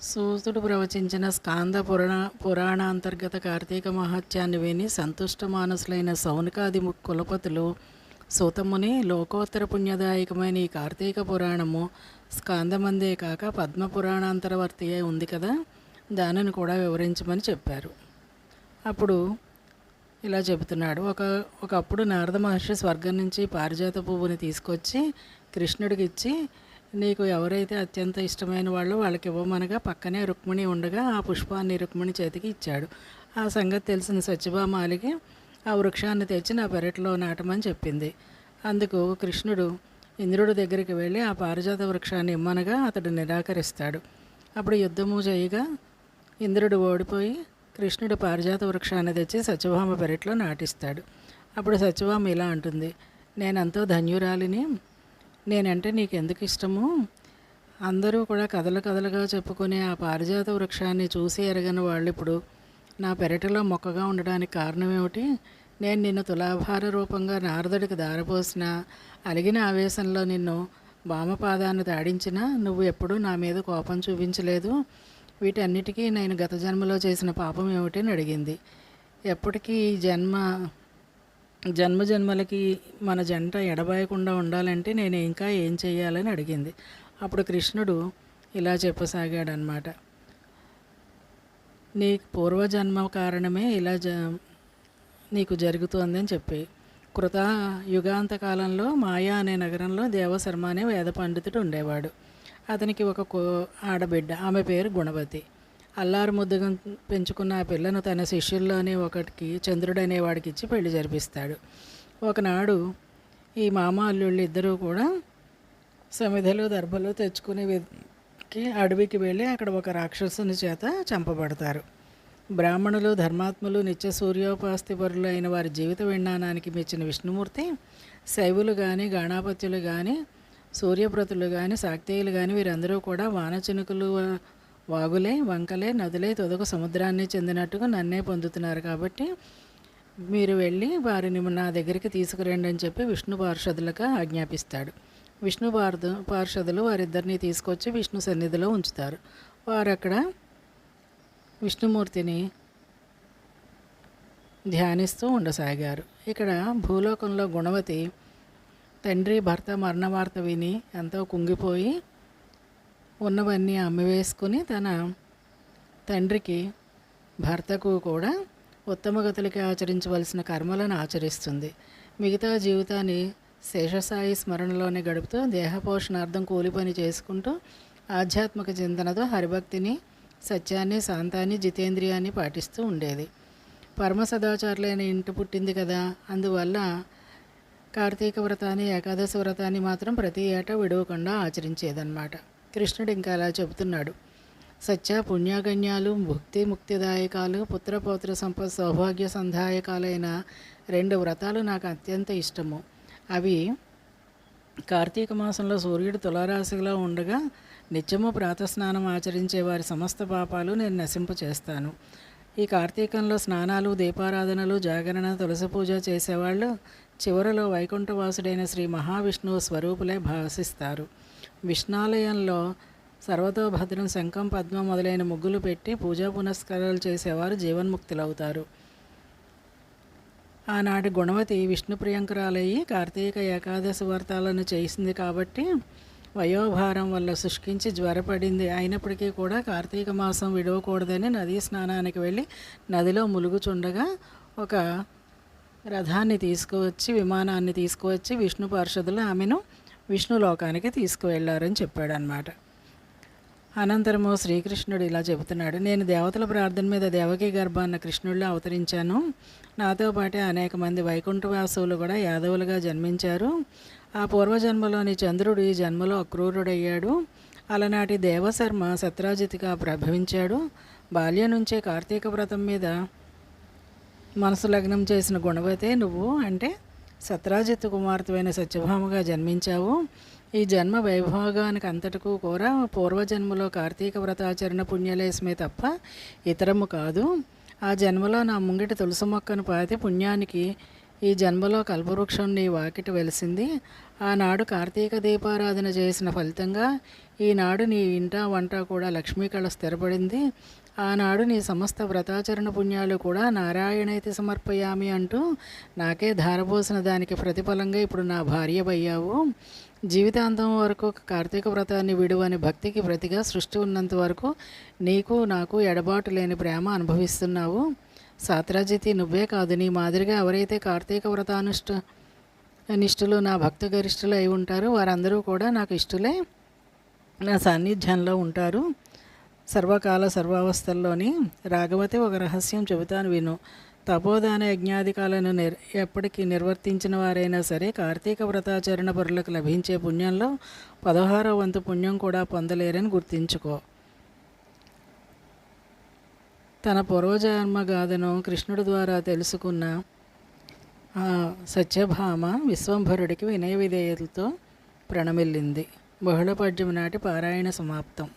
సూతుడు ప్రవచించిన స్కాంద పురాణ పురాణాంతర్గత కార్తీక మహత్యాన్ని విని సంతుష్ట మానసులైన సౌనకాది ము- కులపతులు సూతముని లోకోత్తర పుణ్యదాయకమైన ఈ కార్తీక పురాణము స్కాందమందే కాక పద్మ పురాణాంతరవర్తి అయి ఉంది కదా దానిని కూడా వివరించమని చెప్పారు. అప్పుడు ఇలా చెబుతున్నాడు ఒక ఒకప్పుడు నారద మహర్షి స్వర్గం నుంచి పారిజాత పువ్వుని తీసుకొచ్చి కృష్ణుడికి ఇచ్చి నీకు ఎవరైతే అత్యంత ఇష్టమైన వాళ్ళు వాళ్ళకి ఇవ్వమనగా పక్కనే రుక్మిణి ఉండగా ఆ పుష్పాన్ని రుక్మిణి చేతికి ఇచ్చాడు. ఆ సంగతి తెలిసిన సత్యభామాలికి ఆ వృక్షాన్ని తెచ్చి నా పెరట్లో నాటమని చెప్పింది. అందుకు కృష్ణుడు ఇంద్రుడి దగ్గరికి వెళ్ళి ఆ పారిజాత వృక్షాన్ని ఇమ్మనగా అతడు నిరాకరిస్తాడు. అప్పుడు యుద్ధము చేయగా ఇంద్రుడు ఓడిపోయి కృష్ణుడు పారిజాత వృక్షాన్ని తెచ్చి సత్యభామ పెరట్లో నాటిస్తాడు. అప్పుడు సత్యభామ ఇలా అంటుంది నేనంతో ధన్యురాలిని నేనంటే నీకు ఎందుకు ఇష్టము? అందరూ కూడా కథలు కథలుగా చెప్పుకునే ఆ పారిజాత వృక్షాన్ని చూసి ఎరగని వాళ్ళు ఇప్పుడు నా పెరటిలో మొక్కగా ఉండడానికి కారణం ఏమిటి నేను నిన్ను తులాభార రూపంగా నారదుడికి దారపోసిన అలిగిన ఆవేశంలో నిన్ను వామపాదాన్ని దాడించిన నువ్వు ఎప్పుడూ నా మీద కోపం చూపించలేదు. వీటన్నిటికీ నేను గత జన్మలో చేసిన పాపం ఏమిటి అడిగింది. ఎప్పటికీ ఈ జన్మ జన్మ జన్మలకి మన జంట ఎడబాయకుండా ఉండాలంటే నేను ఇంకా ఏం చేయాలని అడిగింది. అప్పుడు కృష్ణుడు ఇలా చెప్పసాగాడనమాట. నీ పూర్వజన్మ కారణమే ఇలా జ నీకు జరుగుతోందని చెప్పి. కృత యుగాంత కాలంలో మాయా అనే నగరంలో దేవశర్మ అనే వేద పండితుడు ఉండేవాడు. అతనికి ఒక కో ఆడబిడ్డ. ఆమె పేరు గుణవతి అల్లారు ముద్దుగా పెంచుకున్న ఆ పిల్లను తన శిష్యుల్లోనే ఒకటికి చంద్రుడు అనేవాడికి ఇచ్చి పెళ్ళి జరిపిస్తాడు. ఒకనాడు ఈ మామ అల్లుళ్ళు ఇద్దరూ కూడా సమిధలు దర్భలు తెచ్చుకునే వెతికి అడవికి వెళ్ళి అక్కడ ఒక రాక్షసుని చేత చంపబడతారు. బ్రాహ్మణులు ధర్మాత్ములు నిత్య సూర్యోపాస్తిపరులు అయిన వారి జీవిత విజ్ఞానానికి మెచ్చిన విష్ణుమూర్తి శైవులు కానీ గణాపత్యులు కానీ సూర్యప్రతులు కానీ శాక్తేయులు కానీ వీరందరూ కూడా వానచినుకులు వాగులే వంకలే నదులే తొదకు సముద్రాన్ని చెందినట్టుగా నన్నే పొందుతున్నారు కాబట్టి మీరు వెళ్ళి వారిని నా దగ్గరికి తీసుకురండి అని చెప్పి విష్ణు పార్షదులకు ఆజ్ఞాపిస్తాడు. విష్ణు పార్దు పార్షదులు వారిద్దరిని తీసుకొచ్చి విష్ణు సన్నిధిలో ఉంచుతారు. వారు అక్కడ విష్ణుమూర్తిని ధ్యానిస్తూ ఉండసాగారు. ఇక్కడ భూలోకంలో గుణవతి తండ్రి భర్త మరణ వార్త విని ఎంతో కుంగిపోయి ఉన్నవన్నీ అమ్మివేసుకుని తన తండ్రికి భర్తకు కూడా ఉత్తమగతులకి ఆచరించవలసిన కర్మలను ఆచరిస్తుంది. మిగతా జీవితాన్ని శేషసాయి స్మరణలోనే గడుపుతూ దేహపోషణార్థం కూలి పని చేసుకుంటూ ఆధ్యాత్మిక చింతనతో హరిభక్తిని సత్యాన్ని శాంతాన్ని జితేంద్రియాన్ని పాటిస్తూ ఉండేది. పరమ సదాచారులైన ఇంటి పుట్టింది కదా. అందువల్ల కార్తీక వ్రతాన్ని ఏకాదశి వ్రతాన్ని మాత్రం ప్రతి ఏటా విడవకుండా ఆచరించేదన్నమాట. కృష్ణుడు ఇంకా అలా చెబుతున్నాడు. సత్య పుణ్యాగణ్యాలు భుక్తి ముక్తిదాయకాలు పుత్రపౌత్ర సంపద సౌభాగ్య సంధాయకాలైన రెండు వ్రతాలు నాకు అత్యంత ఇష్టము. అవి కార్తీక మాసంలో సూర్యుడు తులారాశిలో ఉండగా నిత్యము ప్రాతస్నానం ఆచరించే వారి సమస్త పాపాలు నేను నశింపచేస్తాను ఈ కార్తీకంలో స్నానాలు దీపారాధనలు జాగరణ తులసి పూజ చేసేవాళ్ళు చివరలో వైకుంఠవాసుడైన శ్రీ మహావిష్ణువు స్వరూపులే భాషిస్తారు విష్ణాలయంలో సర్వతోభద్రం శంఖం పద్మం మొదలైన ముగ్గులు పెట్టి పూజా పునస్కారాలు చేసేవారు జీవన్ముక్తులవుతారు. ఆనాటి గుణవతి విష్ణు ప్రియంకరాలయ్యి కార్తీక ఏకాదశి వ్రతాలను చేసింది కాబట్టి వయోభారం వల్ల శుష్కించి జ్వరపడింది. అయినప్పటికీ కూడా కార్తీక మాసం విడవకూడదని నదీ స్నానానికి వెళ్ళి నదిలో ములుగుచుండగా ఒక రథాన్ని తీసుకువచ్చి విమానాన్ని తీసుకువచ్చి విష్ణు పార్షదులు ఆమెను విష్ణులోకానికి తీసుకువెళ్ళారని చెప్పాడనమాట అనంతరము శ్రీకృష్ణుడు ఇలా చెబుతున్నాడు నేను దేవతల ప్రార్థన మీద దేవకీ గర్భాన్న కృష్ణుడిలో అవతరించాను. నాతో పాటే అనేక మంది వైకుంఠవాసువులు కూడా యాదవులుగా జన్మించారు. ఆ పూర్వజన్మలోని చంద్రుడు ఈ జన్మలో అక్రూరుడయ్యాడు. అలనాటి దేవశర్మ సత్రాజితిగా ప్రభవించాడు. బాల్యం నుంచే కార్తీక వ్రతం మీద మనసు లగ్నం చేసిన గుణవతే నువ్వు అంటే సత్రాజిత్ కుమార్తెవైన సత్యభామగా జన్మించావు. ఈ జన్మ వైభోగానికి అంతటకు కూడా పూర్వజన్మలో కార్తీక వ్రతాచరణ పుణ్యలేశమే తప్ప ఇతరము కాదు. ఆ జన్మలో నా ముంగిటి తులసి మొక్కను పాతి పుణ్యానికి ఈ జన్మలో కల్పవృక్షం నీ వాకిట వెలిసింది. ఆనాడు కార్తీక దీపారాధన చేసిన ఫలితంగా ఈనాడు నీ ఇంట వంట కూడా లక్ష్మీ కళ స్థిరపడింది. ఆనాడు నీ సమస్త వ్రతాచరణ పుణ్యాలు కూడా నారాయణైతి సమర్పయామి అంటూ నాకే ధారపోసిన దానికి ప్రతిఫలంగా ఇప్పుడు నా భార్య అయ్యావు జీవితాంతం వరకు కార్తీక వ్రతాన్ని విడువని భక్తికి ప్రతిగా సృష్టి ఉన్నంత వరకు నీకు నాకు ఎడబాటు లేని ప్రేమ అనుభవిస్తున్నావు. సాత్రాజితి నువ్వే కాదు నీ మాదిరిగా ఎవరైతే కార్తీక వ్రతానుష్ట నిష్ఠులు నా భక్త గరిష్ఠులు అయి ఉంటారో వారందరూ కూడా నాకు ఇష్టలే. నా సాన్నిధ్యంలో ఉంటారు. సర్వకాల సర్వావస్థల్లోని రాఘవతి ఒక రహస్యం చెబుతాను విను. తపోదాన యజ్ఞాధికాలను నిర్ ఎప్పటికీ నిర్వర్తించిన వారైనా సరే కార్తీక వ్రతాచరణ పరులకు లభించే పుణ్యంలో పదహారో వంతు పుణ్యం కూడా పొందలేరని గుర్తించుకో. తన పూర్వజన్మ గాథను కృష్ణుడి ద్వారా తెలుసుకున్న ఆ సత్యభామ విశ్వంభరుడికి వినయ విధేయతలతో ప్రణమిల్లింది. బహుళ పద్యం నాటి పారాయణ సమాప్తం.